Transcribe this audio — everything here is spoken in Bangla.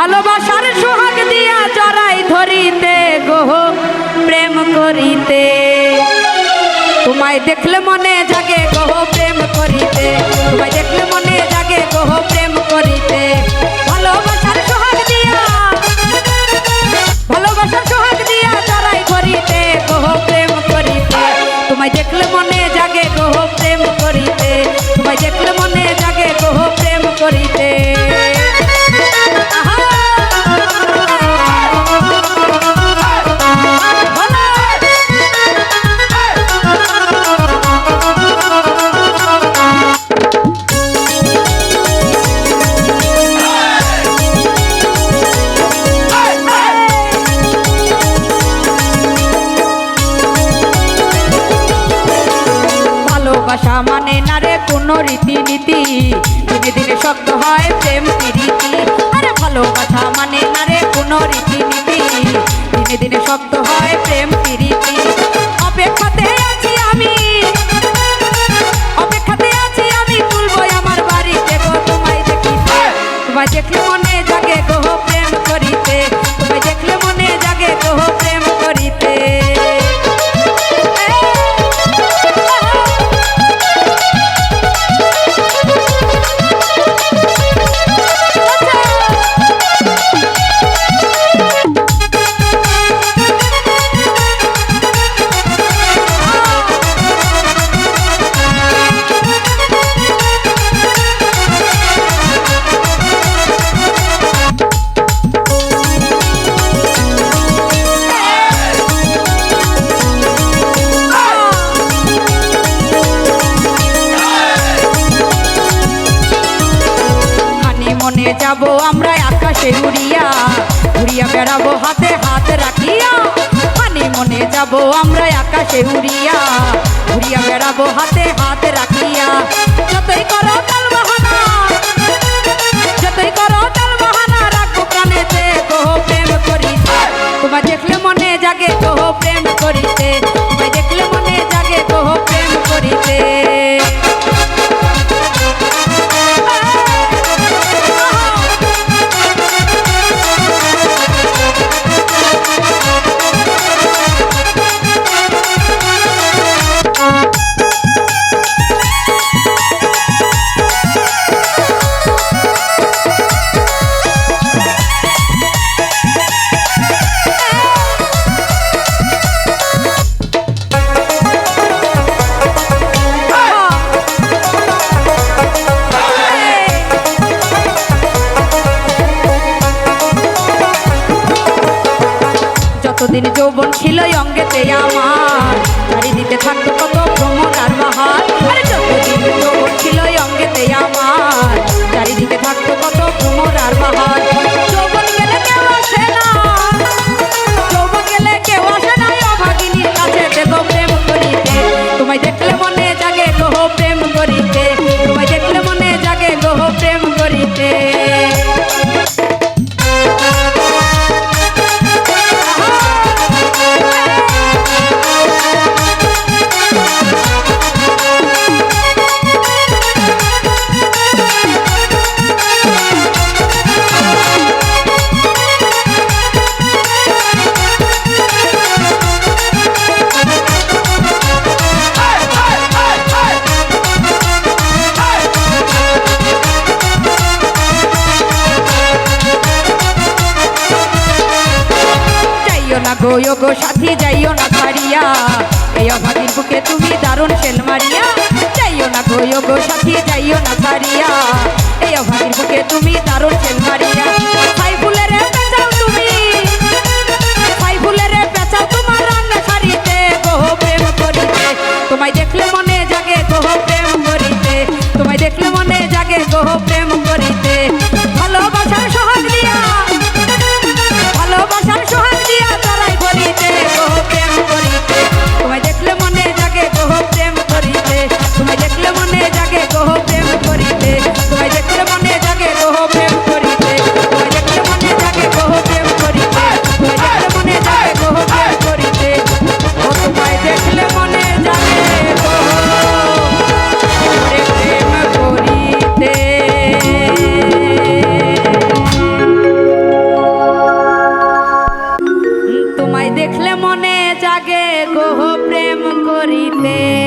ভালোবাসার সোহাগ দিয়া জড়াই ধরিতে গোহ প্রেম করিতে। তোমায় দেখলে মনে মানে না রে কোনো রীতিনীতি। দিনে দিনে শক্ত হয় প্রেম প্রীতি। আরে ভালোবাসা মানে না রে কোনো রীতিনীতি। মনে যাব আমরা আকাশে উড়িয়া উড়িয়া বেড়াবো হাতে হাত রাখিয়া। হানি মনে যাব আমরা আকাশে উড়িয়া উড়িয়া বেড়াবো হাতে হাত রাখিয়া। যতই করো যতই করো কাল বাহানা, রাখো প্রাণেতে কহ প্রেম করিতে। তোমায় দেখলে মনে জাগে কহ প্রেম করিতে, তোমায় দেখলে মনে জাগে কহ প্রেম করিতে। যতদিন যৌবন ছিল অঙ্গেতে আমার। চারিদিকে থাকতো কত ভ্রমণ আর বাহার। আরে যতদিন যৌবন ছিল অঙ্গেতে আমার। চারিদিকে থাকতো কত ভ্রমণ আর বাহার। তোমায় দেখলে যাইও না গো গো, সাথী যাইও না ছাড়িয়া। এই অভাগীর বুকে তুমি দারুণ সেল মারিয়া। যাইও না গো গো, সাথী যাইও না ছাড়িয়া। করিতে